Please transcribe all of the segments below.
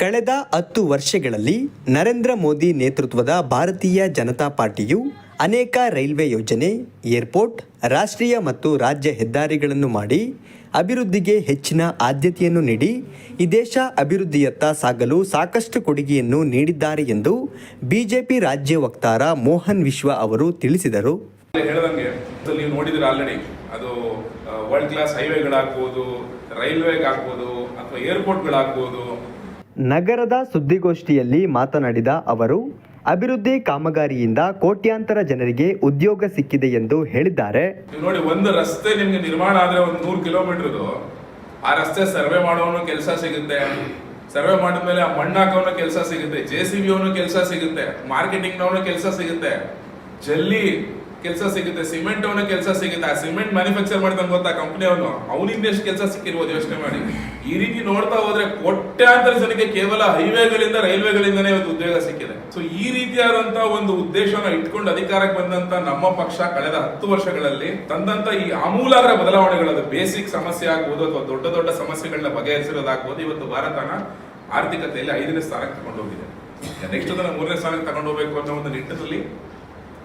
ಕಳೆದ ಹತ್ತು ವರ್ಷಗಳಲ್ಲಿ ನರೇಂದ್ರ ಮೋದಿ ನೇತೃತ್ವದ ಭಾರತೀಯ ಜನತಾ ಪಾರ್ಟಿಯು ಅನೇಕ ರೈಲ್ವೆ ಯೋಜನೆ, ಏರ್ಪೋರ್ಟ್, ರಾಷ್ಟ್ರೀಯ ಮತ್ತು ರಾಜ್ಯ ಹೆದ್ದಾರಿಗಳನ್ನು ಮಾಡಿ ಅಭಿವೃದ್ಧಿಗೆ ಹೆಚ್ಚಿನ ಆದ್ಯತೆಯನ್ನು ನೀಡಿ, ಈ ದೇಶ ಅಭಿವೃದ್ಧಿಯತ್ತ ಸಾಗಲು ಸಾಕಷ್ಟು ಕೊಡುಗೆಯನ್ನು ನೀಡಿದ್ದಾರೆ ಎಂದು ಬಿಜೆಪಿ ರಾಜ್ಯ ವಕ್ತಾರ ಮೋಹನ್ ವಿಶ್ವ ಅವರು ತಿಳಿಸಿದರು. ನೀವು ವರ್ಲ್ಡ್ ಕ್ಲಾಸ್ ಹೈವೇಗಳಾಗ್ಬೋದು ರೈಲ್ವೆಗಾಗ್ಬೋದು ಅಥವಾ ಏರ್ಪೋರ್ಟ್ಗಳಾಗ್ಬೋದು ನಗರದ ಸುದ್ದಿಗೋಷ್ಠಿಯಲ್ಲಿ ಮಾತನಾಡಿದ ಅವರು, ಅಭಿವೃದ್ಧಿ ಕಾಮಗಾರಿಯಿಂದ ಕೋಟ್ಯಾಂತರ ಜನರಿಗೆ ಉದ್ಯೋಗ ಸಿಕ್ಕಿದೆ ಎಂದು ಹೇಳಿದ್ದಾರೆ. ನೋಡಿ, ಒಂದು ರಸ್ತೆ ನಿಮ್ಗೆ ನಿರ್ಮಾಣ ಆದ್ರೆ ಒಂದು ನೂರು ಕಿಲೋಮೀಟರ್ ಆ ರಸ್ತೆ ಸರ್ವೆ ಮಾಡೋನು ಕೆಲಸ ಸಿಗುತ್ತೆ. ಸರ್ವೆ ಮಾಡಿದ್ಮೇಲೆ ಆ ಮಣ್ಣು ಹಾಕೋನು ಕೆಲಸ ಸಿಗುತ್ತೆ. ಜೆ ಸಿ ಬಿ ಅವನು ಕೆಲಸ ಸಿಗುತ್ತೆ. ಮಾರ್ಕೆಟಿಂಗ್ನವನು ಕೆಲಸ ಸಿಗುತ್ತೆ. ಜಲ್ಲಿ ಕೆಲಸ ಸಿಗುತ್ತೆ, ಸಿಮೆಂಟ್ ಅವನ ಕೆಲಸ ಸಿಗುತ್ತೆ. ಆ ಸಿಮೆಂಟ್ ಮ್ಯಾನುಫ್ಯಾಕ್ಚರ್ ಮಾಡ್ತಾನೆ ಗೊತ್ತಾ ಕಂಪ್ನಿ ಅವನು? ಅವನಿಂದ ಎಷ್ಟು ಕೆಲಸ ಸಿಕ್ಕಿರ್ಬೋದು ಯೋಚನೆ ಮಾಡಿ. ಈ ರೀತಿ ನೋಡ್ತಾ ಹೋದ್ರೆ ಕೋಟ್ಯಾಂತರ ಜನಕ್ಕೆ ಕೇವಲ ಹೈವೇಗಳಿಂದ ರೈಲ್ವೆಗಳಿಂದನೇ ಇವತ್ತು ಉದ್ಯೋಗ ಸಿಕ್ಕಿದೆ. ಸೊ ಈ ರೀತಿಯಾದಂತಹ ಒಂದು ಉದ್ದೇಶನ ಇಟ್ಕೊಂಡು ಅಧಿಕಾರಕ್ಕೆ ಬಂದಂತ ನಮ್ಮ ಪಕ್ಷ ಕಳೆದ ಹತ್ತು ವರ್ಷಗಳಲ್ಲಿ ತಂದಂತ ಈ ಆಮೂಲಾಗ್ರ ಬದಲಾವಣೆಗಳ ಬೇಸಿಕ್ ಸಮಸ್ಯೆ ಆಗ್ಬೋದು ಅಥವಾ ದೊಡ್ಡ ದೊಡ್ಡ ಸಮಸ್ಯೆಗಳನ್ನ ಬಗೆಹರಿಸಿರೋದಾಗ್ಬೋದು ಇವತ್ತು ಭಾರತನ ಆರ್ಥಿಕತೆಯಲ್ಲಿ ಐದನೇ ಸ್ಥಾನಕ್ಕೆ ತಗೊಂಡು ಹೋಗಿದೆ ನೆಕ್ಸ್ಟ್ ಅದನ್ನ ಮೂರನೇ ಸ್ಥಾನಕ್ಕೆ ತಗೊಂಡು ಹೋಗ್ಬೇಕು ಅನ್ನೋ ಒಂದು ನಿಟ್ಟಿನಲ್ಲಿ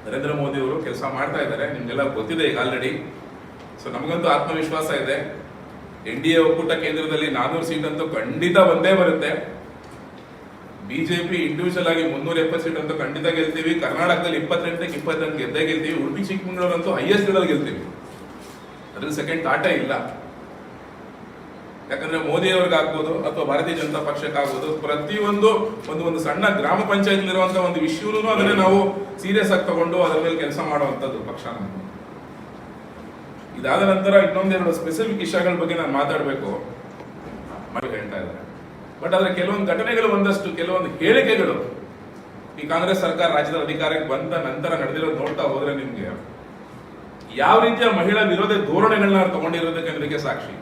ನರೇಂದ್ರ ಮೋದಿ ಅವರು ಕೆಲಸ ಮಾಡ್ತಾ ಇದ್ದಾರೆ, ನಿಮ್ಗೆಲ್ಲ ಗೊತ್ತಿದೆ ಈಗ ಆಲ್ರೆಡಿ ಸೊ ನಮಗಂತೂ ಆತ್ಮವಿಶ್ವಾಸ ಇದೆ. ಎನ್ ಡಿ ಎ ಒಕ್ಕೂಟ ಕೇಂದ್ರದಲ್ಲಿ ನಾನ್ನೂರು ಸೀಟ್ ಅಂತೂ ಖಂಡಿತ ಬಂದೇ ಬರುತ್ತೆ. ಬಿಜೆಪಿ ಇಂಡಿವಿಜುವಲ್ ಆಗಿ ಮುನ್ನೂರ ಎಪ್ಪತ್ತು ಸೀಟ್ ಅಂತೂ ಖಂಡಿತ ಗೆಲ್ತೀವಿ. ಕರ್ನಾಟಕದಲ್ಲಿ ಇಪ್ಪತ್ತೆಂಟಕ್ಕೆ ಇಪ್ಪತ್ತೆಂಟು ಗೆದ್ದೇ ಗೆಲ್ತೀವಿ. ಉಡುಪಿ ಚಿಕ್ಕಮಗಳೂರು ಅಂತೂ ಹೈಯೆಸ್ಟ್ ಲೆವೆಲ್ ಗೆಲ್ತೀವಿ. ಅದ್ರಲ್ಲಿ ಸೆಕೆಂಡ್ ಟಾಟಾ ಇಲ್ಲ. ಯಾಕಂದ್ರೆ ಮೋದಿ ಅವ್ರಿಗಾಗ್ಬೋದು ಅಥವಾ ಭಾರತೀಯ ಜನತಾ ಪಕ್ಷಕ್ಕಾಗ್ಬೋದು ಪ್ರತಿಯೊಂದು ಒಂದು ಒಂದು ಸಣ್ಣ ಗ್ರಾಮ ಪಂಚಾಯತ್ ಇರುವಂತ ಒಂದು ವಿಷಯನೂ ಅದನ್ನ ನಾವು ಸೀರಿಯಸ್ ಆಗಿ ತಗೊಂಡು ಅದರ ಮೇಲೆ ಕೆಲಸ ಮಾಡುವಂಥದ್ದು ಪಕ್ಷ. ಇದಾದ ನಂತರ ಇನ್ನೊಂದೆರಡು ಸ್ಪೆಸಿಫಿಕ್ ವಿಷಯಗಳ ಬಗ್ಗೆ ನಾನು ಮಾತಾಡಬೇಕು. ಹೇಳ್ತಾ ಇದ್ದಾರೆ. ಬಟ್ ಆದರೆ ಕೆಲವೊಂದು ಘಟನೆಗಳು ಒಂದಷ್ಟು, ಕೆಲವೊಂದು ಹೇಳಿಕೆಗಳು ಈ ಕಾಂಗ್ರೆಸ್ ಸರ್ಕಾರ ರಾಜ್ಯದ ಅಧಿಕಾರಕ್ಕೆ ಬಂದ ನಂತರ ನಡೆದಿರೋದು ನೋಡ್ತಾ ಹೋದ್ರೆ ನಿಮ್ಗೆ ಯಾವ ರೀತಿಯ ಮಹಿಳಾ ವಿರೋಧಿ ಧೋರಣೆಗಳನ್ನ ತಗೊಂಡಿರೋದಕ್ಕೆ ಸಾಕ್ಷಿ?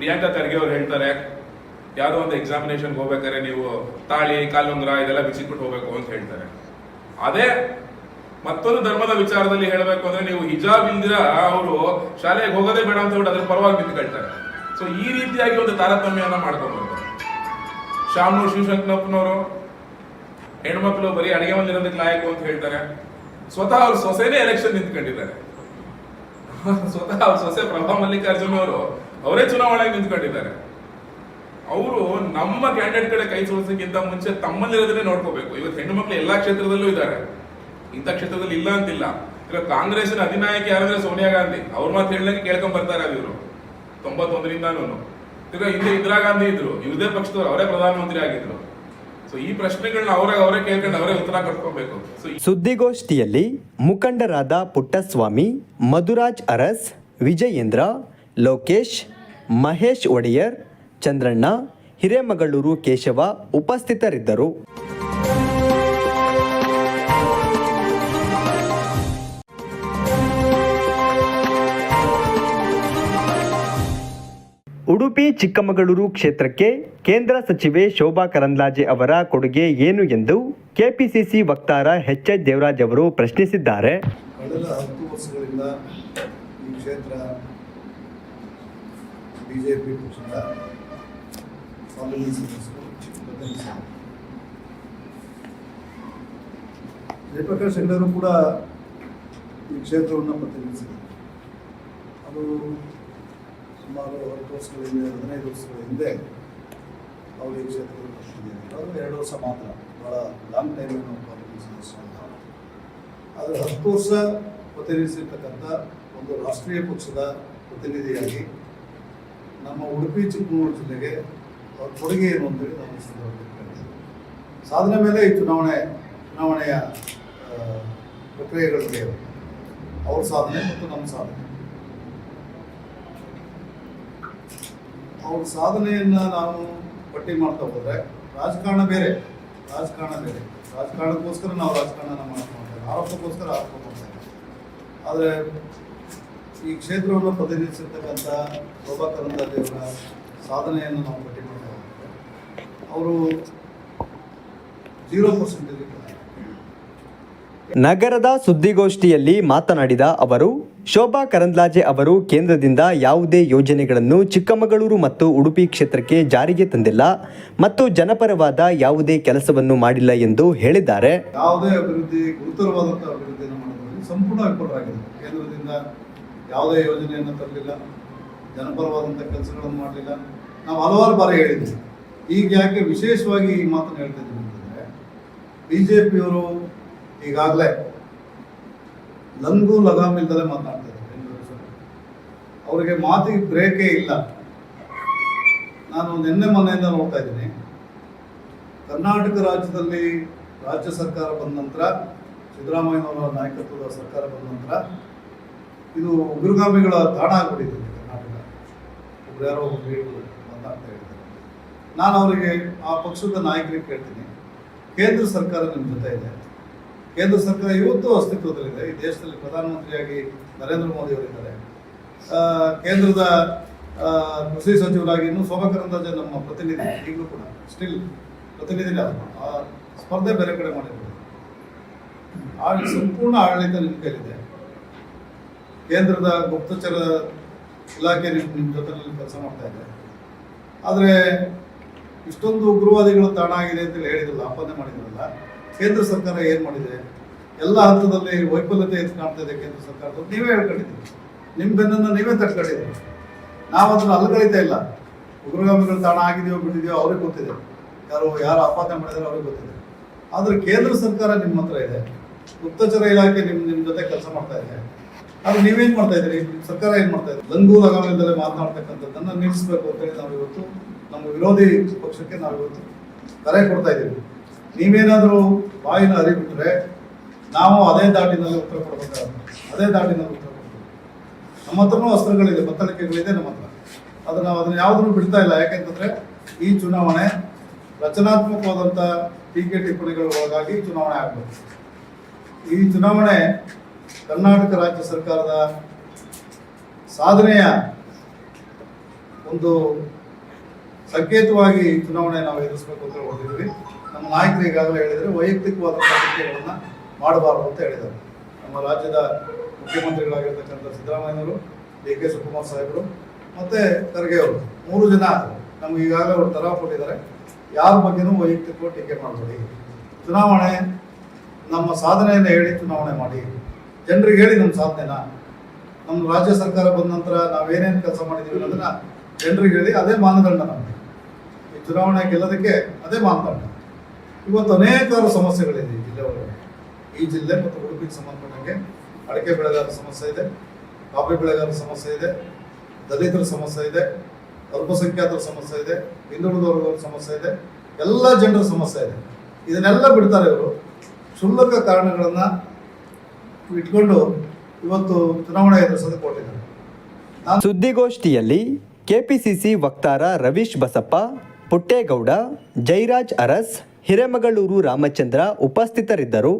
ಪ್ರಿಯಾಂಕಾ ಖರ್ಗೆ ಅವ್ರು ಹೇಳ್ತಾರೆ ಯಾವುದೋ ಒಂದು ಎಕ್ಸಾಮಿನೇಷನ್ ಹೋಗ್ಬೇಕಾದ್ರೆ ನೀವು ತಾಳಿ ಕಾಲುಂಗ್ರ ಇದೆಲ್ಲ ಬಿಚ್ಚಿಟ್ಬಿಟ್ಟು ಹೋಗ್ಬೇಕು ಅಂತ ಹೇಳ್ತಾರೆ. ಅದೇ ಮತ್ತೊಂದು ಧರ್ಮದ ವಿಚಾರದಲ್ಲಿ ಹೇಳಬೇಕು ಅಂದ್ರೆ ನೀವು ಹಿಜಾಬ್ ಇಲ್ದಿರ ಅವರು ಶಾಲೆಗೆ ಹೋಗೋದೇ ಬೇಡ ಅಂತ ಹೇಳಿ ಅದ್ರ ಪರವಾಗಿ ನಿಂತ್ಕೊಳ್ತಾರೆ. ಸೊ ಈ ರೀತಿಯಾಗಿ ಒಂದು ತಾರತಮ್ಯವನ್ನ ಮಾಡ್ಕೊಂಡು ಬರ್ತಾರೆ ಶಾಮನೂರ್ ಶಿವಶಂಕರಪ್ಪನವರು ಹೆಣ್ಮಕ್ಳು ಬರೀ ಅಡಿಗೆ ಮನೆ ಇರೋದಕ್ಕೆ ಲಾಯಕು ಅಂತ ಹೇಳ್ತಾರೆ. ಸ್ವತಃ ಅವ್ರ ಸೊಸೆನೇ ಎಲೆಕ್ಷನ್ ನಿಂತ್ಕೊಂಡಿದ್ದಾರೆ. ಸ್ವತಃ ಅವ್ರ ಸೊಸೆ ಪ್ರಭಾ ಮಲ್ಲಿಕಾರ್ಜುನ್ ಅವರು ಅವರೇ ಚುನಾವಣೆಗೆ ನಿಂತ್ಕೊಂಡಿದ್ದಾರೆ. ಅವರು ನಮ್ಮ ಕ್ಯಾಂಡಿಡೇಟ್ ಕಡೆ ಕೈ ಸೋಲಿಸಕ್ಕಿಂತ ಮುಂಚೆ ತಮ್ಮಲ್ಲಿರೋದನ್ನೇ ನೋಡ್ಕೋಬೇಕು. ಇವತ್ತು ಹೆಣ್ಣು ಮಕ್ಕಳು ಎಲ್ಲಾ ಕ್ಷೇತ್ರದಲ್ಲೂ ಇದ್ದಾರೆ. ಇಂಥ ಕ್ಷೇತ್ರದಲ್ಲಿ ಇಲ್ಲ ಅಂತಿಲ್ಲ. ಈಗ ಕಾಂಗ್ರೆಸ್ನ ಅಧಿನಾಯಕ ಯಾರಂದ್ರೆ ಸೋನಿಯಾ ಗಾಂಧಿ? ಅವ್ರ ಮಾತು ಹೇಳಿದಂಗೆ ಕೇಳ್ಕೊಂಡ್ ಬರ್ತಾರೆ ಇವರು. ತೊಂಬತ್ತೊಂದರಿಂದಾನು. ಈಗ ಹಿಂದೆ ಇಂದಿರಾ ಗಾಂಧಿ ಇದ್ರು. ಇವ್ರದೇ ಪಕ್ಷದವ್ರು. ಅವರೇ ಪ್ರಧಾನಮಂತ್ರಿ ಆಗಿದ್ರು. ಸೊ ಈ ಪ್ರಶ್ನೆಗಳನ್ನ ಅವರೇ ಅವರೇ ಕೇಳ್ಕೊಂಡು ಅವರೇ ಉತ್ತರ ಕಟ್ಕೋಬೇಕು. ಸುದ್ದಿಗೋಷ್ಠಿಯಲ್ಲಿ ಮುಖಂಡರಾದ ಪುಟ್ಟಸ್ವಾಮಿ, ಮಧುರಾಜ್ ಅರಸ್, ವಿಜಯೇಂದ್ರ ಲೋಕೇಶ್, ಮಹೇಶ್ ಒಡೆಯರ್, ಚಂದ್ರಣ್ಣ, ಹಿರೇಮಗಳೂರು ಕೇಶವ ಉಪಸ್ಥಿತರಿದ್ದರು. ಉಡುಪಿ, ಚಿಕ್ಕಮಗಳೂರು ಕ್ಷೇತ್ರಕ್ಕೆ ಕೇಂದ್ರ ಸಚಿವೆ ಶೋಭಾ ಕರಂದ್ಲಾಜೆ ಅವರ ಕೊಡುಗೆ ಏನು ಎಂದು ಕೆಪಿಸಿಸಿ ವಕ್ತಾರ ಎಚ್ ಎಚ್ ದೇವರಾಜ್ ಅವರು ಪ್ರಶ್ನಿಸಿದ್ದಾರೆ ಕಳೆದ ಹತ್ತು ವರ್ಷಗಳಿಂದ ಈ ಕ್ಷೇತ್ರ ಬಿ ಜೆ ಪಿ ಪಕ್ಷದ ಪಾರ್ಲಿಮೆಂಟ್ ಸದಸ್ಯರು. ಜಯಪ್ರಕಾಶ್ ಹೆಗ್ಡರು ಕೂಡ ಈ ಕ್ಷೇತ್ರವನ್ನು ಪ್ರತಿನಿಧಿಸಿದರು ಅದು ಸುಮಾರು ಹತ್ತು ವರ್ಷಗಳ ಹಿಂದೆ, ಹದಿನೈದು ವರ್ಷಗಳ ಹಿಂದೆ ಅವರು ಈ ಕ್ಷೇತ್ರದಲ್ಲಿ ಪ್ರತಿನಿಧಿಸಿದ್ದಾರೆ ಅದು ಎರಡು ವರ್ಷ ಮಾತ್ರ, ಬಹಳ ಲಾಂಗ್ ಟೈಮ್ ಪಾರ್ಲಿಮೆಂಟ್ ಸದಸ್ಯರು ಅಂತ. ಆದರೆ ಹತ್ತು ವರ್ಷ ಪ್ರತಿನಿಧಿಸಿರ್ತಕ್ಕಂಥ ಒಂದು ರಾಷ್ಟ್ರೀಯ ಪಕ್ಷದ ಪ್ರತಿನಿಧಿಯಾಗಿ ನಮ್ಮ ಉಡುಪಿ ಚಿಕ್ಕಮಗಳೂರು ಜಿಲ್ಲೆಗೆ ಅವ್ರ ಕೊಡುಗೆ ಏನು ಅಂತೇಳಿ ನಾವು ಸಂದರ್ಭದಲ್ಲಿ ಸಾಧನೆ ಮೇಲೆ ಈ ಚುನಾವಣೆ, ಚುನಾವಣೆಯ ಪ್ರಕ್ರಿಯೆಗಳಿಗೆ ಅವ್ರ ಸಾಧನೆ ಮತ್ತು ನಮ್ಮ ಸಾಧನೆ. ಅವ್ರ ಸಾಧನೆಯನ್ನ ನಾವು ಪಟ್ಟಿ ಮಾಡ್ತಾ ಹೋದರೆ ರಾಜಕಾರಣ ಬೇರೆ ರಾಜಕಾರಣ ಬೇರೆ. ರಾಜಕಾರಣಕ್ಕೋಸ್ಕರ ನಾವು ರಾಜಕಾರಣ ಮಾಡ್ತಾ ಇದ್ದೇವೆ ಆರೋಪಕ್ಕೋಸ್ಕರ ಆರೋಪ ಮಾಡ್ತಾ ಆದರೆ ಈ ಕ್ಷೇತ್ರವನ್ನು ಪ್ರತಿನಿಧಿಸಿರ್ತಕ್ಕಂಥ ಶೋಭಾ ದೇವರ ಸಾಧನೆಯನ್ನು ನಾವು ಪಟ್ಟಿ ಮಾಡ್ತಾ ಅವರು ಜೀರೋ ಪರ್ಸೆಂಟೇಜ್ ನಗರದ ಸುದ್ದಿಗೋಷ್ಠಿಯಲ್ಲಿ ಮಾತನಾಡಿದ ಅವರು ಶೋಭಾ ಕರಂದ್ಲಾಜೆ ಅವರು ಕೇಂದ್ರದಿಂದ ಯಾವುದೇ ಯೋಜನೆಗಳನ್ನು ಚಿಕ್ಕಮಗಳೂರು ಮತ್ತು ಉಡುಪಿ ಕ್ಷೇತ್ರಕ್ಕೆ ಜಾರಿಗೆ ತಂದಿಲ್ಲ ಮತ್ತು ಜನಪರವಾದ ಯಾವುದೇ ಕೆಲಸವನ್ನು ಮಾಡಿಲ್ಲ ಎಂದು ಹೇಳಿದ್ದಾರೆ. ಯಾವುದೇ ಅಭಿವೃದ್ಧಿ ಗುರುತರವಾದಂತಹ ಅಭಿವೃದ್ಧಿಯನ್ನು ಮಾಡೋದ್ರಲ್ಲಿ ಸಂಪೂರ್ಣ ವಿಫಲರಾಗಿದೆ ಕೇಂದ್ರದಿಂದ ಯಾವುದೇ ಯೋಜನೆಯನ್ನು ತರಲಿಲ್ಲ ಜನಪರವಾದಂಥ ಕೆಲಸಗಳನ್ನು ಮಾಡಲಿಲ್ಲ. ನಾವು ಹಲವಾರು ಬಾರಿ ಹೇಳಿದ್ವಿ. ಈಗ ಯಾಕೆ ವಿಶೇಷವಾಗಿ ಈ ಮಾತನ್ನು ಹೇಳ್ತಿದ್ದೀವಿ ಅಂತಂದರೆ ಬಿ ಜೆ ಪಿಯವರು ಈಗಾಗಲೇ ಲಂಗು ಲಗಾಮ್ ಇಲ್ದಲೇ ಮಾತನಾಡ್ತಾ ಇದ್ದಾರೆ ಬೆಂಗಳೂರು ಸಭೆ. ಅವರಿಗೆ ಮಾತಿಗೆ ಬ್ರೇಕೇ ಇಲ್ಲ. ನಾನು ನಿನ್ನೆ ಮೊನ್ನೆಯಿಂದ ನೋಡ್ತಾ ಇದ್ದೀನಿ. ಕರ್ನಾಟಕ ರಾಜ್ಯದಲ್ಲಿ ರಾಜ್ಯ ಸರ್ಕಾರ ಬಂದ ನಂತರ ಸಿದ್ದರಾಮಯ್ಯನವರ ನಾಯಕತ್ವದ ಸರ್ಕಾರ ಬಂದ ನಂತರ ಇದು ಉಗ್ರಗಾಮಿಗಳ ತಾಣ ಆಗಿಬಿಟ್ಟಿದೆ ಕರ್ನಾಟಕ. ಒಬ್ರು ಯಾರೋ ಒಬ್ರು ಹೇಳಿದ್ರು ಮಾತಾಡ್ತಾ ಹೇಳಿದ್ದಾರೆ ನಾನು ಅವರಿಗೆ ಆ ಪಕ್ಷದ ನಾಯಕರಿಗೆ ಕೇಳ್ತೀನಿ. ಕೇಂದ್ರ ಸರ್ಕಾರ ನಿಮ್ಮ ಜೊತೆ ಇದೆ. ಕೇಂದ್ರ ಸರ್ಕಾರ ಇವತ್ತು ಅಸ್ತಿತ್ವದಲ್ಲಿದೆ. ಈ ದೇಶದಲ್ಲಿ ಪ್ರಧಾನಮಂತ್ರಿಯಾಗಿ ನರೇಂದ್ರ ಮೋದಿ ಅವರಿದ್ದಾರೆ. ಕೇಂದ್ರದ ಕೃಷಿ ಸಚಿವರಾಗಿ ಇನ್ನೂ ಶೋಭಾ ಕರಂದ್ಲಾಜೆ ನಮ್ಮ ಪ್ರತಿನಿಧಿ ಈಗಲೂ ಕೂಡ. ಸ್ಟಿಲ್ ಪ್ರತಿನಿಧಿ ಆ ಸ್ಪರ್ಧೆ ಬೇರೆ ಕಡೆ ಮಾಡಿರ್ಬೋದು. ಆ ಸಂಪೂರ್ಣ ಆಡಳಿತ ನಿಮ್ಮ ಕೈಲಿದೆ. ಕೇಂದ್ರದ ಗುಪ್ತಚರ ಇಲಾಖೆ ನಿಮ್ಮ ಜೊತೆಯಲ್ಲಿ ಕೆಲಸ ಮಾಡ್ತಾ ಇದೆ. ಆದರೆ ಇಷ್ಟೊಂದು ಉಗ್ರವಾದಿಗಳು ತಾಣ ಆಗಿದೆ ಅಂತ ಹೇಳಿದ್ರಲ್ಲ, ಆಪಾದನೆ ಮಾಡಿದ್ರಲ್ಲ, ಕೇಂದ್ರ ಸರ್ಕಾರ ಏನು ಮಾಡಿದೆ? ಎಲ್ಲ ಹಂತದಲ್ಲಿ ವೈಫಲ್ಯತೆ ಎದ್ದು ಕಾಣ್ತಾ ಇದೆ ಕೇಂದ್ರ ಸರ್ಕಾರದ ನೀವೇ ಹೇಳ್ಕೊಂಡಿದ್ದೀರಿ. ನಿಮ್ಮ ಬೆನ್ನನ್ನು ನೀವೇ ತಟ್ಕೊಂಡಿದ್ದೀರಿ. ನಾವು ಅದನ್ನು ಅಲ್ಗಳಿತಾ ಇಲ್ಲ. ಉಗ್ರಗಾಮಿಗಳು ತಾಣ ಆಗಿದೆಯೋ ಬಿಟ್ಟಿದೆಯೋ ಅವ್ರಿಗೆ ಗೊತ್ತಿದೆ. ಯಾರು ಯಾರು ಆಪಾದನೆ ಮಾಡಿದ್ರೆ ಅವ್ರಿಗೆ ಗೊತ್ತಿದೆ. ಆದರೆ ಕೇಂದ್ರ ಸರ್ಕಾರ ನಿಮ್ಮ ಹತ್ರ ಇದೆ. ಗುಪ್ತಚರ ಇಲಾಖೆ ನಿಮ್ಮ ನಿಮ್ಮ ಜೊತೆ ಕೆಲಸ ಮಾಡ್ತಾ ಇದೆ. ಆದ್ರೆ ನೀವೇನ್ ಮಾಡ್ತಾ ಇದ್ರಿ ಸರ್ಕಾರ ಏನ್ ಮಾಡ್ತಾ ಇದ್ರಿ ಲಂಗು ಲಗಾಮದಲ್ಲೇ ಮಾತನಾಡ್ತಕ್ಕಂಥದ್ದನ್ನ ನಿಲ್ಲಿಸಬೇಕು ಅಂತೇಳಿ ನಾವು ಇವತ್ತು ನಮ್ಮ ವಿರೋಧಿ ಪಕ್ಷಕ್ಕೆ ನಾವು ಇವತ್ತು ಕರೆ ಕೊಡ್ತಾ ಇದ್ದೀವಿ. ನೀವೇನಾದರೂ ಬಾಯಿನ ಅರಿಬಿಟ್ರೆ ನಾವು ಅದೇ ದಾಟಿನಲ್ಲಿ ಉತ್ತರ ಕೊಡಬೇಕಾಗುತ್ತೆ. ಅದೇ ದಾಟಿನಲ್ಲಿ ಉತ್ತರ ಕೊಡ್ತೀವಿ ನಮ್ಮ ಹತ್ರನೂ ಅಸ್ತ್ರಗಳಿದೆ, ಬತ್ತಳಿಕೆಗಳಿದೆ ನಮ್ಮ ಹತ್ರ. ಅದು ನಾವು ಅದನ್ನ ಯಾವುದನ್ನು ಬಿಡ್ತಾ ಇಲ್ಲ. ಯಾಕೆಂತಂದ್ರೆ ಈ ಚುನಾವಣೆ ರಚನಾತ್ಮಕವಾದಂಥ ಟೀಕೆ ಟಿಪ್ಪಣಿಗಳ ಒಳಗಾಗಿ ಚುನಾವಣೆ ಆಗಬೇಕು. ಈ ಚುನಾವಣೆ ಕರ್ನಾಟಕ ರಾಜ್ಯ ಸರ್ಕಾರದ ಸಾಧನೆಯ ಒಂದು ಸಂಕೇತವಾಗಿ ಚುನಾವಣೆ ನಾವು ಎದುರಿಸಬೇಕು ಅಂತ ಹೊರಟಿದ್ವಿ ನಮ್ಮ ನಾಯಕರು ಈಗಾಗಲೇ ಹೇಳಿದರೆ ವೈಯಕ್ತಿಕವಾದ ಪ್ರತಿಕ್ರಿಯೆಗಳನ್ನು ಮಾಡಬಾರದು ಅಂತ ಹೇಳಿದ್ದಾರೆ. ನಮ್ಮ ರಾಜ್ಯದ ಮುಖ್ಯಮಂತ್ರಿಗಳಾಗಿರ್ತಕ್ಕಂಥ ಸಿದ್ದರಾಮಯ್ಯನವರು ಡಿ ಕೆ ಶಿವಕುಮಾರ್ ಸಾಹೇಬರು ಮತ್ತು ಖರ್ಗೆ ಅವರು, ಮೂರು ಜನ ನಮ್ಗೆ ಈಗಾಗಲೇ ಅವರು ತರಾ ಕೊಟ್ಟಿದ್ದಾರೆ. ಯಾರ ಬಗ್ಗೆನೂ ವೈಯಕ್ತಿಕವಾಗಿ ಟೀಕೆ ಮಾಡಬೇಡಿ. ಚುನಾವಣೆ ನಮ್ಮ ಸಾಧನೆಯನ್ನು ಹೇಳಿ ಚುನಾವಣೆ ಮಾಡಿ. ಜನರಿಗೆ ಹೇಳಿ ನಮ್ಮ ಸಾಧನೆನ. ನಮ್ಮ ರಾಜ್ಯ ಸರ್ಕಾರ ಬಂದ ನಂತರ ನಾವೇನೇನು ಕೆಲಸ ಮಾಡಿದ್ದೀವಿ ಅನ್ನೋದನ್ನ ಜನರಿಗೆ ಹೇಳಿ ಅದೇ ಮಾನದಂಡ ನಮಗೆ ಈ ಚುನಾವಣೆ ಗೆಲ್ಲೋದಕ್ಕೆ ಅದೇ ಮಾನದಂಡ. ಇವತ್ತು ಅನೇಕಾರು ಸಮಸ್ಯೆಗಳಿದೆ ಈ ಜಿಲ್ಲೆ ಒಳಗಡೆ ಈ ಜಿಲ್ಲೆ ಮತ್ತು ಉಡುಪಿಗೆ ಸಂಬಂಧಪಟ್ಟಂಗೆ ಅಡಿಕೆ ಬೆಳೆಗಾರರ ಸಮಸ್ಯೆ ಇದೆ ಕಾಫಿ ಬೆಳೆಗಾರರ ಸಮಸ್ಯೆ ಇದೆ, ದಲಿತರ ಸಮಸ್ಯೆ ಇದೆ, ಅಲ್ಪಸಂಖ್ಯಾತರ ಸಮಸ್ಯೆ ಇದೆ ಹಿಂದುಳಿದ ಸಮಸ್ಯೆ ಇದೆ, ಎಲ್ಲ ಜನರ ಸಮಸ್ಯೆ ಇದೆ. ಇದನ್ನೆಲ್ಲ ಬಿಡ್ತಾರೆ ಇವರು. ಕ್ಷುಲ್ಲಕ ಕಾರಣಗಳನ್ನ ಇಟ್ಕೊಂಡು ಇವತ್ತು ಚುನಾವಣೆ ಎದುರಿಸೋದಕ್ಕೆ ಕೊಟ್ಟಿದ್ದಾರೆ ಸುದ್ದಿಗೋಷ್ಠಿಯಲ್ಲಿ ಕೆಪಿಸಿಸಿ ವಕ್ತಾರ ರವೀಶ್ ಬಸಪ್ಪ ಪುಟ್ಟೇಗೌಡ ಜೈರಾಜ್ ಅರಸ್ ಹಿರೇಮಗಳೂರು ರಾಮಚಂದ್ರ ಉಪಸ್ಥಿತರಿದ್ದರು.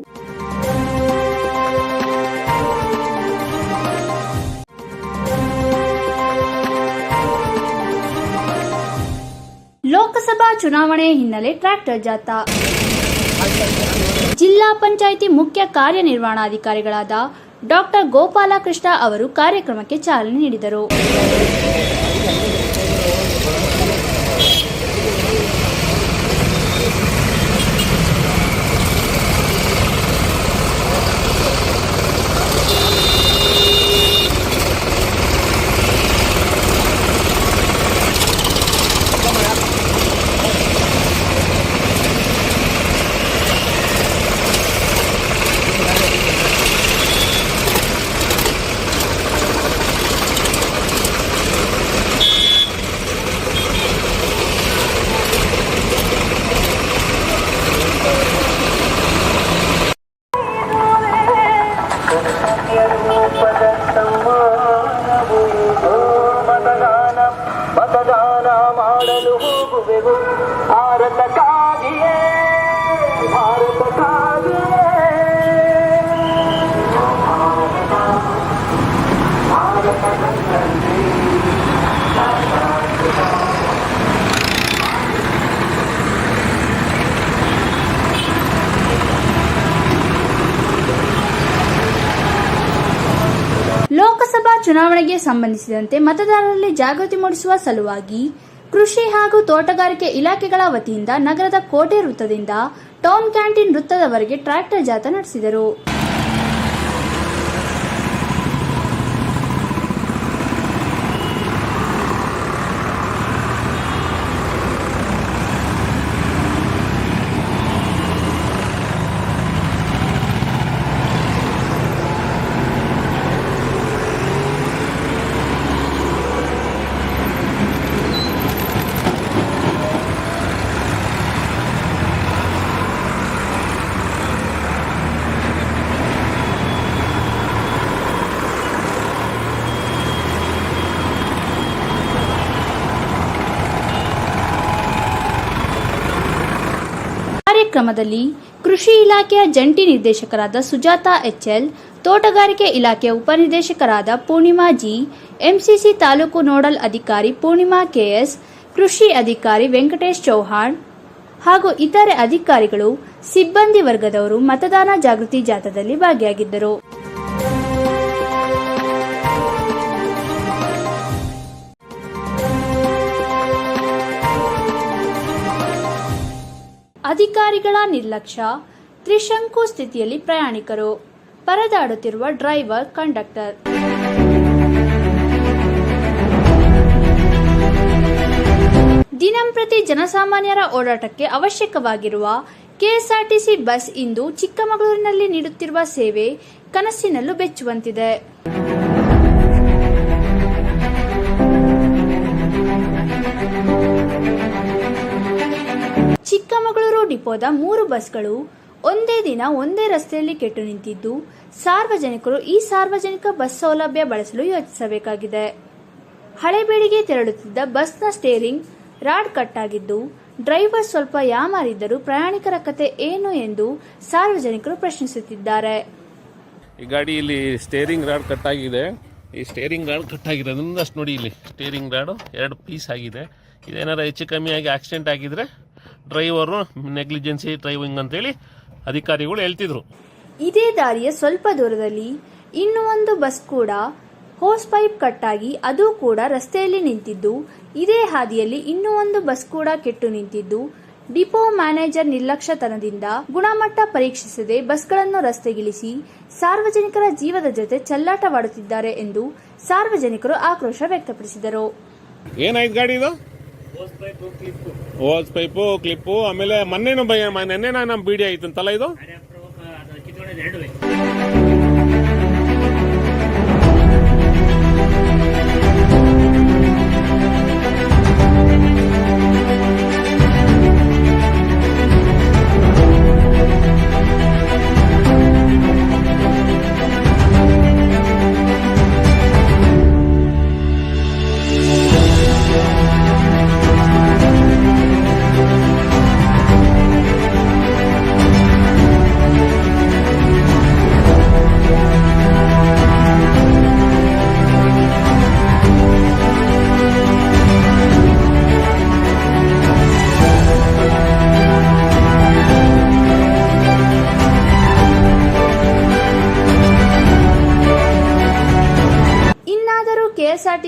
ಲೋಕಸಭಾ ಚುನಾವಣೆ ಹಿನ್ನೆಲೆ ಟ್ರ್ಯಾಕ್ಟರ್ ಜಾಥಾ. ಜಿಲ್ಲಾ ಪಂಚಾಯಿತಿ ಮುಖ್ಯ ಕಾರ್ಯನಿರ್ವಹಣಾಧಿಕಾರಿಗಳಾದ ಡಾಕ್ಟರ್ ಗೋಪಾಲಕೃಷ್ಣ ಅವರು ಕಾರ್ಯಕ್ರಮಕ್ಕೆ ಚಾಲನೆ ನೀಡಿದರು. ಚುನಾವಣೆಗೆ ಸಂಬಂಧಿಸಿದಂತೆ ಮತದಾರರಲ್ಲಿ ಜಾಗೃತಿ ಮೂಡಿಸುವ ಸಲುವಾಗಿ ಕೃಷಿ ಹಾಗೂ ತೋಟಗಾರಿಕೆ ಇಲಾಖೆಗಳ ವತಿಯಿಂದ ನಗರದ ಕೋಟೆ ವೃತ್ತದಿಂದ ಟೌನ್ ಕ್ಯಾಂಟೀನ್ ವೃತ್ತದವರೆಗೆ ಟ್ರ್ಯಾಕ್ಟರ್ ಜಾಥಾ ನಡೆಸಿದರು. ಕಾರ್ಯಕ್ರಮದಲ್ಲಿ ಕೃಷಿ ಇಲಾಖೆಯ ಜಂಟಿ ನಿರ್ದೇಶಕರಾದ ಸುಜಾತಾ ಎಚ್ಎಲ್, ತೋಟಗಾರಿಕೆ ಇಲಾಖೆಯ ಉಪನಿರ್ದೇಶಕರಾದ Poornima G, MCC taluk nodal ಅಧಿಕಾರಿ ಪೂರ್ಣಿಮಾ ಕೆಎಸ್, ಕೃಷಿ ಅಧಿಕಾರಿ ವೆಂಕಟೇಶ್ ಚೌಹಾಣ್ ಹಾಗೂ ಇತರೆ ಅಧಿಕಾರಿಗಳು ಸಿಬ್ಬಂದಿ ವರ್ಗದವರು ಮತದಾನ ಜಾಗೃತಿ ಜಾಥಾದಲ್ಲಿ ಭಾಗಿಯಾಗಿದ್ದರು. ಅಧಿಕಾರಿಗಳ ನಿರ್ಲಕ್ಷ್ಯ, ತ್ರಿಶಂಕು ಸ್ಥಿತಿಯಲ್ಲಿ ಪ್ರಯಾಣಿಕರು, ಪರದಾಡುತ್ತಿರುವ ಡ್ರೈವರ್, ಕಂಡಕ್ಟರ್. ದಿನಂಪ್ರತಿ ಜನಸಾಮಾನ್ಯರ ಓಡಾಟಕ್ಕೆ ಅವಶ್ಯಕವಾಗಿರುವ ಕೆಎಸ್ಆರ್ಟಿಸಿ ಬಸ್ ಇಂದು ಚಿಕ್ಕಮಗಳೂರಿನಲ್ಲಿ ನೀಡುತ್ತಿರುವ ಸೇವೆ ಕನಸಿನಲ್ಲೂ ಬೆಚ್ಚುವಂತಿದೆ. ಚಿಕ್ಕಮಗಳೂರು ಡಿಪೋದ ಮೂರು ಬಸ್ಗಳು ಒಂದೇ ದಿನ ಒಂದೇ ರಸ್ತೆಯಲ್ಲಿ ಕೆಟ್ಟು ನಿಂತಿದ್ದು, ಸಾರ್ವಜನಿಕರು ಈ ಸಾರ್ವಜನಿಕ ಬಸ್ ಸೌಲಭ್ಯ ಬಳಸಲು ಯೋಚಿಸಬೇಕಾಗಿದೆ. ಹಳೆಬೇಡಿಗೆ ತೆರಳುತ್ತಿದ್ದ ಬಸ್ನ ಸ್ಟೇರಿಂಗ್ ರಾಡ್ ಕಟ್ ಆಗಿದ್ದು ಡ್ರೈವರ್ ಸ್ವಲ್ಪ ಯಾಮಾರಿದ್ದರೂ ಪ್ರಯಾಣಿಕರ ಕತೆ ಏನು ಎಂದು ಸಾರ್ವಜನಿಕರು ಪ್ರಶ್ನಿಸುತ್ತಿದ್ದಾರೆ. ಈ ಗಾಡಿ ಇಲ್ಲಿ ಸ್ಟೇರಿಂಗ್ ರಾಡ್ ಕಟ್ ಆಗಿದೆ ಈ ಸ್ಟೇರಿಂಗ್ ರಾಡ್ ಕಟ್ ಆಗಿದೆ ಅಷ್ಟು ನೋಡಿ ಇಲ್ಲಿ. ಸ್ಟೇರಿಂಗ್ ರಾಡು ಎರಡು ಪೀಸ್ ಆಗಿದೆ. ಇದೇನಾರು ಹೆಚ್ಚು ಕಮ್ಮಿ ಆಗಿ ಆಕ್ಸಿಡೆಂಟ್ ಆಗಿದ್ರೆ ಡ್ರೈವರು ನೆಗ್ಲಿಜೆನ್ಸಿ ಡ್ರೈವಿಂಗ್ ಅಂತೇಳಿ ಅಧಿಕಾರಿಗಳು ಹೇಳ್ತಿದ್ರು. ಇದೇ ದಾರಿಯ ಸ್ವಲ್ಪ ದೂರದಲ್ಲಿ ಇನ್ನೂ ಒಂದು ಬಸ್ ಕೂಡ ಹೋಸ್ ಪೈಪ್ ಕಟ್ಟಾಗಿ ಅದು ಕೂಡ ರಸ್ತೆಯಲ್ಲಿ ನಿಂತಿದ್ದು ಇದೇ ಹಾದಿಯಲ್ಲಿ ಇನ್ನೂ ಒಂದು ಬಸ್ ಕೂಡ ಕೆಟ್ಟು ನಿಂತಿದ್ದು. ಡಿಪೋ ಮ್ಯಾನೇಜರ್ ನಿರ್ಲಕ್ಷ್ಯತನದಿಂದ ಗುಣಮಟ್ಟ ಪರೀಕ್ಷಿಸದೆ ಬಸ್ಗಳನ್ನು ರಸ್ತೆಗಿಳಿಸಿ ಸಾರ್ವಜನಿಕರ ಜೀವದ ಜೊತೆ ಚೆಲ್ಲಾಟವಾಡುತ್ತಿದ್ದಾರೆ ಎಂದು ಸಾರ್ವಜನಿಕರು ಆಕ್ರೋಶ ವ್ಯಕ್ತಪಡಿಸಿದರು. ಏನಾಯ್ತು ಗಾಡಿ ಇದು? ಓಸ್ ಪೈಪು ಕ್ಲಿಪ್ಪು ಆಮೇಲೆ ಮೊನ್ನೆನೂ ಬೈ ನೆನ್ನೆ ನಮ್ಮ ಬೀಡಿ ಆಯ್ತಂತಲ್ಲ ಇದು?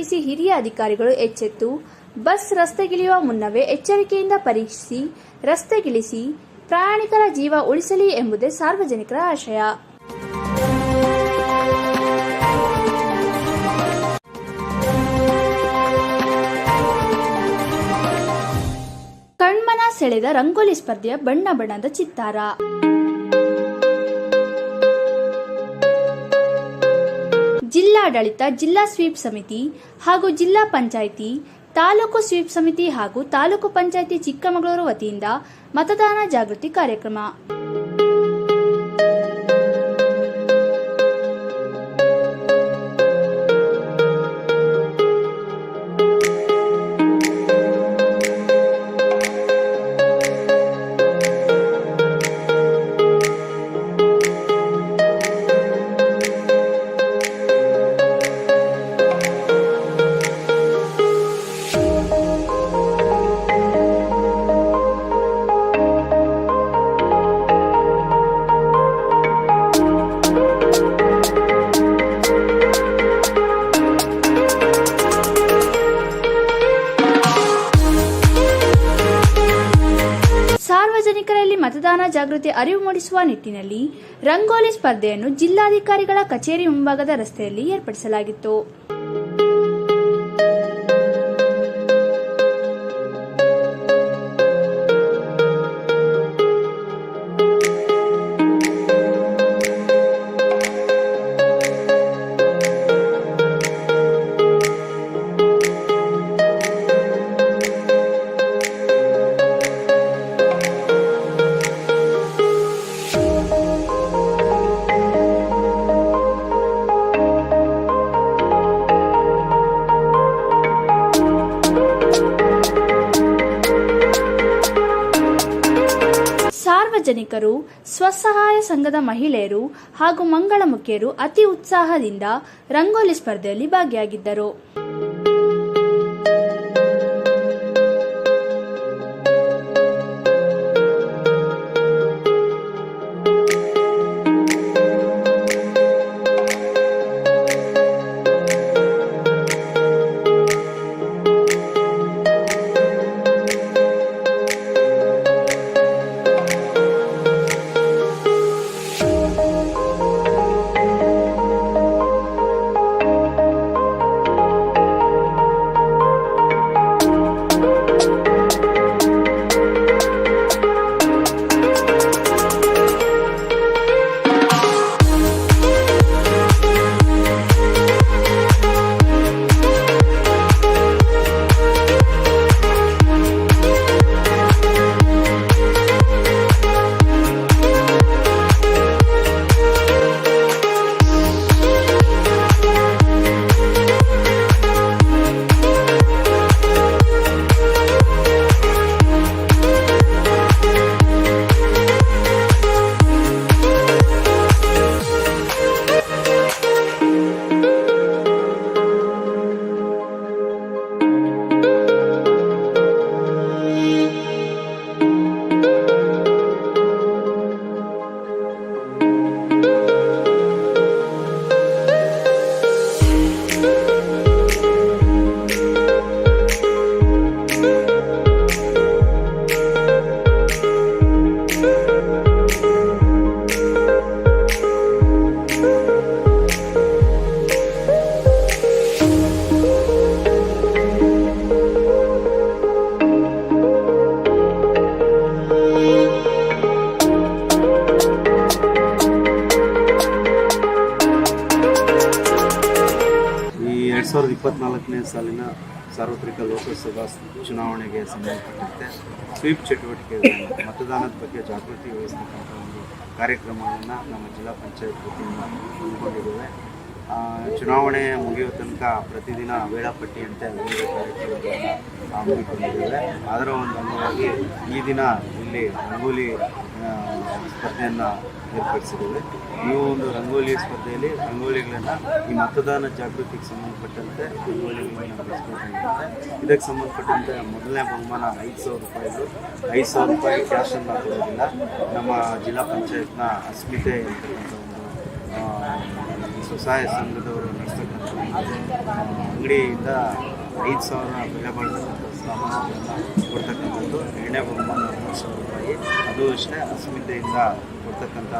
ಕೆಎಸ್ಆರ್ಟಿಸಿ ಹಿರಿಯ ಅಧಿಕಾರಿಗಳು ಎಚ್ಚೆತ್ತು. ಬಸ್ ರಸ್ತೆಗಿಳಿಯುವ ಮುನ್ನವೇ ಎಚ್ಚರಿಕೆಯಿಂದ ಪರೀಕ್ಷಿಸಿ, ರಸ್ತೆಗಿಳಿಸಿ, ಪ್ರಯಾಣಿಕರ ಜೀವ ಉಳಿಸಲಿ ಎಂಬುದೇ ಸಾರ್ವಜನಿಕರ ಆಶಯ. ಕಣ್ಮನ ಸೆಳೆದ ರಂಗೋಲಿ ಸ್ಪರ್ಧೆಯ ಬಣ್ಣ ಬಣ್ಣದ ಚಿತ್ತಾರ. ಜಿಲ್ಲಾಡಳಿತ, ಜಿಲ್ಲಾ ಸ್ವೀಪ್ ಸಮಿತಿ ಹಾಗೂ ಜಿಲ್ಲಾ ಪಂಚಾಯಿತಿ, ತಾಲೂಕು ಸ್ವೀಪ್ ಸಮಿತಿ ಹಾಗೂ ತಾಲೂಕು ಪಂಚಾಯಿತಿ ಚಿಕ್ಕಮಗಳೂರು ವತಿಯಿಂದ ಮತದಾನ ಜಾಗೃತಿ ಕಾರ್ಯಕ್ರಮ. ಮತದಾನ ಜಾಗೃತಿ ಅರಿವು ಮೂಡಿಸುವ ನಿಟ್ಟಿನಲ್ಲಿ ರಂಗೋಲಿ ಸ್ಪರ್ಧೆಯನ್ನು ಜಿಲ್ಲಾಧಿಕಾರಿಗಳ ಕಚೇರಿ ಮುಂಭಾಗದ ರಸ್ತೆಯಲ್ಲಿ ಏರ್ಪಡಿಸಲಾಗಿತ್ತು. ಸಾರ್ವಜನಿಕರು ಸ್ವಸಹಾಯ ಸಂಘದ ಮಹಿಳೆಯರು ಹಾಗೂ ಮಂಗಳಮುಖಿಯರು ಅತಿ ಉತ್ಸಾಹದಿಂದ ರಂಗೋಲಿ ಸ್ಪರ್ಧೆಯಲ್ಲಿ ಭಾಗಿಯಾಗಿದ್ದರು. ಸಂಬಂಧಪಟ್ಟಂತೆ ಸ್ವೀಪ್ ಚಟುವಟಿಕೆಗಳನ್ನು ಮತದಾನದ ಬಗ್ಗೆ ಜಾಗೃತಿ ವಹಿಸ್ತಕ್ಕಂಥ ಒಂದು ಕಾರ್ಯಕ್ರಮವನ್ನು ನಮ್ಮ ಜಿಲ್ಲಾ ಪಂಚಾಯತ್ ವತಿಯಿಂದ ಹಮ್ಮಿಕೊಂಡಿದ್ದೇವೆ. ಚುನಾವಣೆ ಮುಗಿಯುವ ತನಕ ಪ್ರತಿದಿನ ವೇಳಾಪಟ್ಟಿಯಂತೆ ವಿವಿಧ ಕಾರ್ಯಕ್ರಮಗಳನ್ನು ಹಮ್ಮಿಕೊಂಡಿದ್ದೇವೆ. ಅದರ ಒಂದು ಅಂಗವಾಗಿ ಈ ದಿನ ಇಲ್ಲಿ ರಂಗೋಲಿ ಸ್ಪರ್ಧೆಯನ್ನು ಏರ್ಪಡಿಸಿದ್ದೇವೆ. ಈ ಒಂದು ರಂಗೋಲಿ ಸ್ಪರ್ಧೆಯಲ್ಲಿ ರಂಗೋಲಿಗಳನ್ನು ಈ ಮತದಾನ ಜಾಗೃತಿಗೆ ಸಂಬಂಧಪಟ್ಟಂತೆ ರಂಗೋಲಿಗಳನ್ನು ಬಿಡಿಸ್ಬೇಕಾಗಿರುತ್ತೆ ಇದಕ್ಕೆ ಸಂಬಂಧಪಟ್ಟಂತೆ ಮೊದಲನೇ ಬಹುಮಾನ ಐದು ಸಾವಿರ ರೂಪಾಯಿಗಳು ಐದು ಸಾವಿರ ರೂಪಾಯಿ ಕ್ಯಾಶನ್ನು ಕೊಡೋದಿಲ್ಲ ನಮ್ಮ ಜಿಲ್ಲಾ ಪಂಚಾಯತ್ನ ಅಸ್ಮಿತೆ ಅಂತಕ್ಕಂಥ ಒಂದು ಸ್ವಸಹಾಯ ಸಂಘದವರು ನಡೆಸ್ತಕ್ಕಂಥ ಅಂಗಡಿಯಿಂದ ಐದು ಸಾವಿರ ಬೆಲೆ ಬಾಳ್ತಕ್ಕಂಥ ಸಾಮಾನುಗಳನ್ನು ಕೊಡ್ತಕ್ಕಂಥದ್ದು ಎಣ್ಣೆ ಬಹುಮಾನ ಸಾವಿರ ರೂಪಾಯಿ ಅದು ಅಷ್ಟೇ ಅಸ್ಮಿತೆಯಿಂದ ಕೊಡ್ತಕ್ಕಂಥ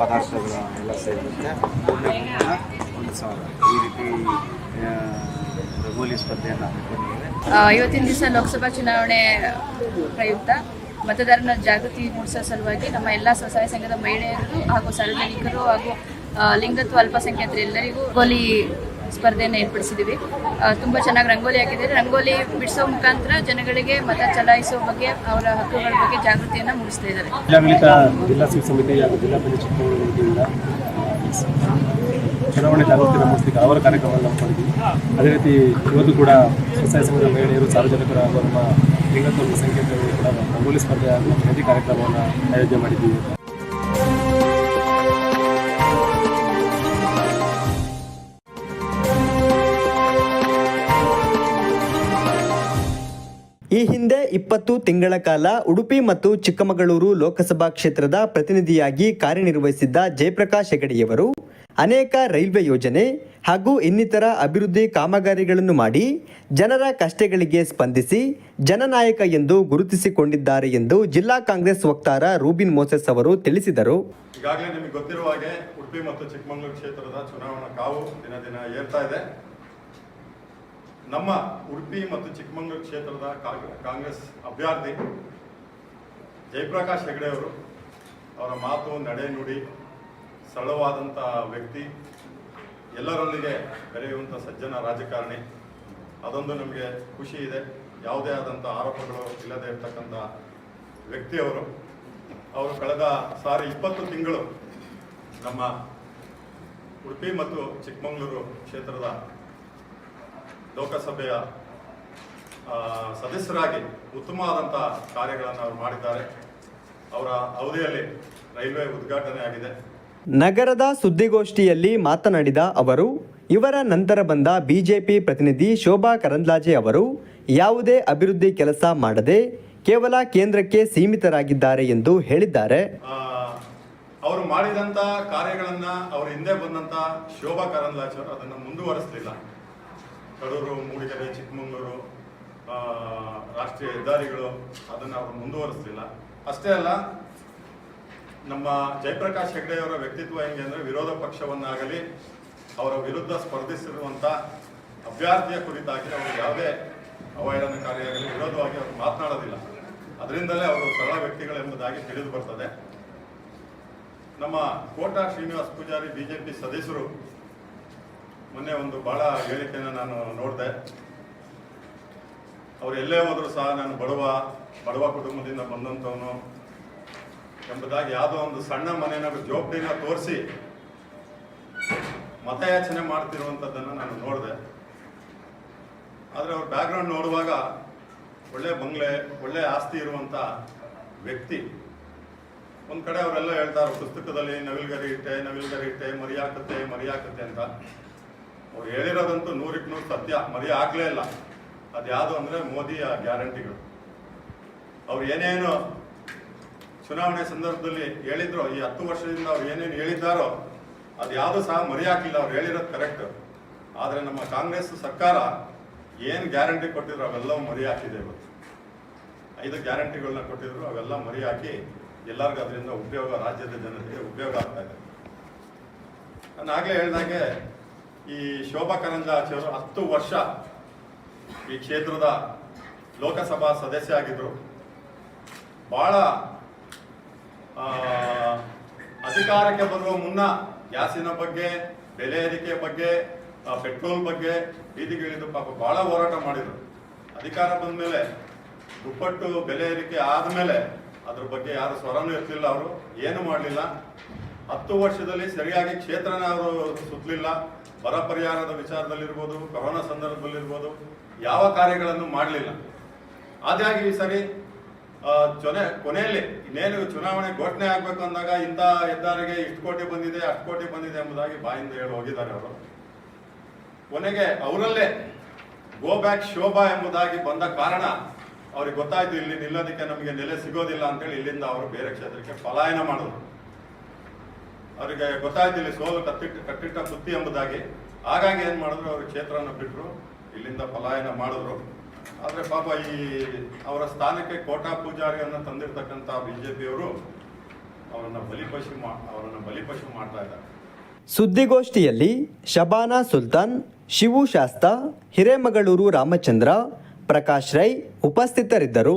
ಪದಾರ್ಥಗಳು ಎಲ್ಲ ಸೇರಿರುತ್ತೆ. ಮೂರನೇ ಬಹುಮಾನ ಒಂದು ಸಾವಿರ ಈ ರೀತಿ ರಂಗೋಲಿ ಸ್ಪರ್ಧೆಯನ್ನು ಹಮ್ಮಿಕೊಂಡಿದ್ದೇವೆ. ಆ, ಇವತ್ತಿನ ದಿವಸ ಲೋಕಸಭಾ ಚುನಾವಣೆ ಪ್ರಯುಕ್ತ. ಮತದಾರನ ಜಾಗೃತಿ ಮೂಡಿಸೋ ಸಲುವಾಗಿ ನಮ್ಮ ಎಲ್ಲ ಸ್ವಸಹಾಯ ಸಂಘದ ಮಹಿಳೆಯರು ಹಾಗೂ ಸಾರ್ವಜನಿಕರು ಹಾಗೂ ಲಿಂಗತ್ವ ಅಲ್ಪಸಂಖ್ಯಾತರು ಎಲ್ಲರಿಗೂ ರಂಗೋಲಿ ಸ್ಪರ್ಧೆಯನ್ನು ಏರ್ಪಡಿಸಿದ್ದೀವಿ. ತುಂಬ ಚೆನ್ನಾಗಿ ರಂಗೋಲಿ ಹಾಕಿದ್ದಾರೆ. ರಂಗೋಲಿ ಬಿಡಿಸೋ ಮುಖಾಂತರ ಜನಗಳಿಗೆ ಮತ ಚಲಾಯಿಸೋ ಬಗ್ಗೆ, ಅವರ ಹಕ್ಕುಗಳ ಬಗ್ಗೆ ಜಾಗೃತಿಯನ್ನು ಮೂಡಿಸ್ತಾ ಇದ್ದಾರೆ. ಚುನಾವಣೆ ಜಾಗೃತಿ ಅವರ ಕಾರ್ಯಕ್ರಮವನ್ನು ಮಾಡಿದ್ದೀವಿ. ಅದೇ ರೀತಿ ಇವತ್ತು ಕೂಡ ಸ್ವಸಹಾಯ ಸಂಘದ ಮಹಿಳೆಯರು, ಸಾರ್ವಜನಿಕರು ಹಾಗೂ ನಮ್ಮ ಲಿಂಗತ್ವ ಸಂಖ್ಯೆಗಳು ಕೂಡ ರಂಗೋಲಿ ಸ್ಪರ್ಧೆ ಹಾಗೂ ಕಾರ್ಯಕ್ರಮವನ್ನು ಆಯೋಜನೆ ಮಾಡಿದ್ದೀವಿ. ಈ ಹಿಂದೆ ಇಪ್ಪತ್ತು ತಿಂಗಳ ಕಾಲ ಉಡುಪಿ ಮತ್ತು ಚಿಕ್ಕಮಗಳೂರು ಲೋಕಸಭಾ ಕ್ಷೇತ್ರದ ಪ್ರತಿನಿಧಿಯಾಗಿ ಕಾರ್ಯನಿರ್ವಹಿಸಿದ್ದ ಜಯಪ್ರಕಾಶ್ ಹೆಗಡೆಯವರು ಅನೇಕ ರೈಲ್ವೆ ಯೋಜನೆ ಹಾಗೂ ಇನ್ನಿತರ ಅಭಿವೃದ್ಧಿ ಕಾಮಗಾರಿಗಳನ್ನು ಮಾಡಿ ಜನರ ಕಷ್ಟಗಳಿಗೆ ಸ್ಪಂದಿಸಿ ಜನನಾಯಕ ಎಂದು ಗುರುತಿಸಿಕೊಂಡಿದ್ದಾರೆ ಎಂದು ಜಿಲ್ಲಾ ಕಾಂಗ್ರೆಸ್ ವಕ್ತಾರ ರೂಬಿನ್ ಮೋಸೆಸ್ ಅವರು ತಿಳಿಸಿದರು. ಈಗಾಗಲೇ ನಿಮಗೆ ಗೊತ್ತಿರುವ ಹಾಗೆ ಉಡುಪಿ ಮತ್ತು ಚಿಕ್ಕಮಗಳೂರು ಕ್ಷೇತ್ರದ ಚುನಾವಣಾ ಕಾವು ದಿನ ದಿನ ಏರ್ತಾ ನಮ್ಮ ಉಡುಪಿ ಮತ್ತು ಚಿಕ್ಕಮಗಳೂರು ಕ್ಷೇತ್ರದ ಕಾಂಗ್- ಕಾಂಗ್ರೆಸ್ ಅಭ್ಯರ್ಥಿ ಜಯಪ್ರಕಾಶ್ ಹೆಗಡೆ ಅವರು, ಅವರ ಮಾತು, ನಡೆ, ನುಡಿ, ಸರಳವಾದಂಥ ವ್ಯಕ್ತಿ, ಎಲ್ಲರೊಂದಿಗೆ ಬೆರೆಯುವಂಥ ಸಜ್ಜನ ರಾಜಕಾರಣಿ. ಅದೊಂದು ನಮಗೆ ಖುಷಿ ಇದೆ. ಯಾವುದೇ ಆದಂಥ ಆರೋಪಗಳು ಇಲ್ಲದೆ ಇರತಕ್ಕಂಥ ವ್ಯಕ್ತಿಯವರು ಅವರು ಕಳೆದ ಸಾರಿ ಇಪ್ಪತ್ತು ತಿಂಗಳು ನಮ್ಮ ಉಡುಪಿ ಮತ್ತು ಚಿಕ್ಕಮಗಳೂರು ಕ್ಷೇತ್ರದ ಲೋಕಸಭೆಯ ಸದಸ್ಯರಾಗಿ ಉತ್ತಮವಾದಂಥ ಕಾರ್ಯಗಳನ್ನು ಅವರು ಮಾಡಿದ್ದಾರೆ. ಅವರ ಅವಧಿಯಲ್ಲಿ ರೈಲ್ವೆ ಉದ್ಘಾಟನೆ ಆಗಿದೆ. ನಗರದ ಸುದ್ದಿಗೋಷ್ಠಿಯಲ್ಲಿ ಮಾತನಾಡಿದ ಅವರು ಇವರ ನಂತರ ಬಂದ ಬಿಜೆಪಿ ಪ್ರತಿನಿಧಿ ಶೋಭಾ ಕರಂದ್ಲಾಜೆ ಅವರು ಯಾವುದೇ ಅಭಿವೃದ್ಧಿ ಕೆಲಸ ಮಾಡದೆ ಕೇವಲ ಕೇಂದ್ರಕ್ಕೆ ಸೀಮಿತರಾಗಿದ್ದಾರೆ ಎಂದು ಹೇಳಿದ್ದಾರೆ. ಅವರು ಮಾಡಿದಂತ ಕಾರ್ಯಗಳನ್ನು ಅವರ ಹಿಂದೆ ಬಂದಂತ ಶೋಭಾ ಕರಂದ್ಲಾಜೆ ಅವರು ಅದನ್ನು ಮುಂದುವರಿಸಲಿಲ್ಲ. ಕಡೂರು ಮೂಡಿಗೆರೆ, ಚಿಕ್ಕಮಗಳೂರು ರಾಷ್ಟ್ರೀಯ ಹೆದ್ದಾರಿಗಳು ಅದನ್ನು ಅವರು ಮುಂದುವರಿಸಲಿಲ್ಲ. ಅಷ್ಟೇ ಅಲ್ಲ, ನಮ್ಮ ಜಯಪ್ರಕಾಶ್ ಹೆಗ್ಡೆಯವರ ವ್ಯಕ್ತಿತ್ವ ಹೆಂಗೆ ಅಂದರೆ ವಿರೋಧ ಪಕ್ಷವನ್ನಾಗಲಿ ಅವರ ವಿರುದ್ಧ ಸ್ಪರ್ಧಿಸಿರುವಂಥ ಅಭ್ಯರ್ಥಿಯ ಕುರಿತಾಗಿ ಅವರು ಯಾವುದೇ ಅವಹೇಳನಕಾರಿಯಾಗಲಿ ವಿರೋಧವಾಗಿ ಅವರು ಮಾತನಾಡೋದಿಲ್ಲ. ಅದರಿಂದಲೇ ಅವರು ಸರಳ ವ್ಯಕ್ತಿಗಳೆಂಬುದಾಗಿ ತಿಳಿದು ಬರ್ತದೆ. ನಮ್ಮ ಕೋಟಾ ಶ್ರೀನಿವಾಸ್ ಪೂಜಾರಿ, ಬಿಜೆಪಿ ಸದಸ್ಯರು ಮೊನ್ನೆ ಒಂದು ಬಹಳ ಹೇಳಿಕೆಯನ್ನು ನಾನು ನೋಡಿದೆ. ಅವ್ರು ಎಲ್ಲೇ ಹೋದ್ರು ಸಹ ನಾನು ಬಡವ ಬಡವ ಕುಟುಂಬದಿಂದ ಬಂದಂಥವನು ಎಂಬುದಾಗಿ ಯಾವುದೋ ಒಂದು ಸಣ್ಣ ಮನೆಯ ಜೋಪಡಿನ ತೋರಿಸಿ ಮತಯಾಚನೆ ಮಾಡ್ತಿರುವಂಥದ್ದನ್ನು ನಾನು ನೋಡಿದೆ. ಆದರೆ ಅವ್ರ ಬ್ಯಾಕ್ಗ್ರೌಂಡ್ ನೋಡುವಾಗ ಒಳ್ಳೆ ಬಂಗ್ಲೆ, ಒಳ್ಳೆ ಆಸ್ತಿ ಇರುವಂಥ ವ್ಯಕ್ತಿ. ಒಂದು ಕಡೆ ಅವರೆಲ್ಲ ಹೇಳ್ತಾರೆ, ಪುಸ್ತಕದಲ್ಲಿ ನವಿಲ್ಗರಿ ಇಟ್ಟೆ ನವಿಲ್ಗರಿ ಇಟ್ಟೆ, ಮರಿಯಾಕತ್ತೆ ಮರಿಯಾಕತ್ತೆ ಅಂತ. ಅವ್ರು ಹೇಳಿರೋದಂತೂ ನೂರಕ್ಕೆ ನೂರು ಸತ್ಯ ಮರಿ ಆಗಲೇ ಇಲ್ಲ. ಅದ್ಯಾವುದು ಅಂದರೆ ಮೋದಿಯ ಗ್ಯಾರಂಟಿಗಳು. ಅವ್ರು ಏನೇನು ಚುನಾವಣೆ ಸಂದರ್ಭದಲ್ಲಿ ಹೇಳಿದ್ರು, ಈ ಹತ್ತು ವರ್ಷದಿಂದ ಅವ್ರು ಏನೇನು ಹೇಳಿದ್ದಾರೋ, ಅದು ಯಾವುದು ಸಹ ಮರಿ ಹಾಕಿಲ್ಲ ಅವ್ರು ಹೇಳಿರೋದು ಕರೆಕ್ಟ್. ಆದರೆ ನಮ್ಮ ಕಾಂಗ್ರೆಸ್ ಸರ್ಕಾರ ಏನು ಗ್ಯಾರಂಟಿ ಕೊಟ್ಟಿದ್ರು ಅವೆಲ್ಲವೂ ಮರಿ ಇವತ್ತು. ಐದು ಗ್ಯಾರಂಟಿಗಳನ್ನ ಕೊಟ್ಟಿದ್ರು, ಅವೆಲ್ಲ ಮರಿ ಹಾಕಿ ಎಲ್ಲರಿಗೂ ಅದರಿಂದ ಉಪಯೋಗ, ರಾಜ್ಯದ ಜನತೆಗೆ ಉಪಯೋಗ ಆಗ್ತಾ ಇದೆ. ನಾನು ಆಗಲೇ ಹೇಳ್ದಂಗೆ ಈ ಶೋಭಾ ಕರಂದ್ಲಾಜೆಯವರು ಹತ್ತು ವರ್ಷ ಈ ಕ್ಷೇತ್ರದ ಲೋಕಸಭಾ ಸದಸ್ಯ ಆಗಿದ್ರು. ಬಹಳ ಆ, ಅಧಿಕಾರಕ್ಕೆ ಬರುವ ಮುನ್ನ ಗ್ಯಾಸಿನ ಬಗ್ಗೆ ಬೆಲೆ ಏರಿಕೆ ಬಗ್ಗೆ ಪೆಟ್ರೋಲ್ ಬಗ್ಗೆ ಬೀದಿಗಿಳಿದು ಪಾಪ ಬಹಳ ಹೋರಾಟ ಮಾಡಿದ್ರು. ಅಧಿಕಾರ ಬಂದ ಮೇಲೆ ದುಪ್ಪಟ್ಟು ಬೆಲೆ ಏರಿಕೆ ಆದಮೇಲೆ ಅದ್ರ ಬಗ್ಗೆ ಯಾರು ಸ್ವರನೂ ಇರ್ತಿಲ್ಲ ಅವರು ಏನು ಮಾಡಲಿಲ್ಲ. ಹತ್ತು ವರ್ಷದಲ್ಲಿ ಸರಿಯಾಗಿ ಕ್ಷೇತ್ರನ ಅವರು ಸುತ್ತಲಿಲ್ಲ. ಬರ ಪರಿಹಾರದ ವಿಚಾರದಲ್ಲಿರ್ಬೋದು ಕೊರೋನಾ ಸಂದರ್ಭದಲ್ಲಿರ್ಬೋದು, ಯಾವ ಕಾರ್ಯಗಳನ್ನು ಮಾಡಲಿಲ್ಲ. ಆದಾಗಿ ಈ ಸರಿ ಚೊನೆ ಕೊನೆಯಲ್ಲಿ ಇನ್ನೇನು ಚುನಾವಣೆ ಘೋಷಣೆ ಆಗ್ಬೇಕು ಅಂದಾಗ ಇಂಥ ಹೆದ್ದಾರಿಗೆ ಇಷ್ಟು ಕೋಟಿ ಬಂದಿದೆ, ಅಷ್ಟು ಕೋಟಿ ಬಂದಿದೆ ಎಂಬುದಾಗಿ ಬಾಯಿಂದ ಹೇಳಿ ಹೋಗಿದ್ದಾರೆ ಅವರು. ಕೊನೆಗೆ ಅವರಲ್ಲೇ ಗೋ ಬ್ಯಾಕ್ ಶೋಭಾ ಎಂಬುದಾಗಿ ಬಂದ ಕಾರಣ ಅವ್ರಿಗೆ ಗೊತ್ತಾಯ್ತು, ಇಲ್ಲಿ ನಿಲ್ಲೋದಕ್ಕೆ ನಮಗೆ ನೆಲೆ ಸಿಗೋದಿಲ್ಲ ಅಂತೇಳಿ ಇಲ್ಲಿಂದ ಅವರು ಬೇರೆ ಕ್ಷೇತ್ರಕ್ಕೆ ಪಲಾಯನ ಮಾಡಿದ್ರು. ಅವರಿಗೆ ಗೊತ್ತಾಯ್ತು ಇಲ್ಲಿ ಸೋಲು ಕತ್ತಿಟ್ಟು ಕಟ್ಟಿಟ್ಟ ಬುತ್ತಿ ಎಂಬುದಾಗಿ. ಹಾಗಾಗಿ ಏನು ಮಾಡಿದ್ರು, ಅವರು ಕ್ಷೇತ್ರವನ್ನು ಬಿಟ್ಟರು ಇಲ್ಲಿಂದ ಪಲಾಯನ ಮಾಡಿದ್ರು. ಆದರೆ ಪಾಪ ಈ ಅವರ ಸ್ಥಾನಕ್ಕೆ ಕೋಟಾ ಪೂಜಾರಿಯನ್ನ ತಂದಿರ್ತಕ್ಕಂಥ ಪಿಯವರು ಅವರನ್ನು ಬಲಿಪಶು ಮಾ, ಅವರನ್ನು ಬಲಿಪಶು ಮಾಡ್ತಾ ಇದ್ದಾರೆ. ಸುದ್ದಿಗೋಷ್ಠಿಯಲ್ಲಿ ಶಬಾನಾ ಸುಲ್ತಾನ್, ಶಿವು ಶಾಸ್ತ, ಹಿರೇಮಗಳೂರು ರಾಮಚಂದ್ರ, ಪ್ರಕಾಶ್ ರೈ ಉಪಸ್ಥಿತರಿದ್ದರು.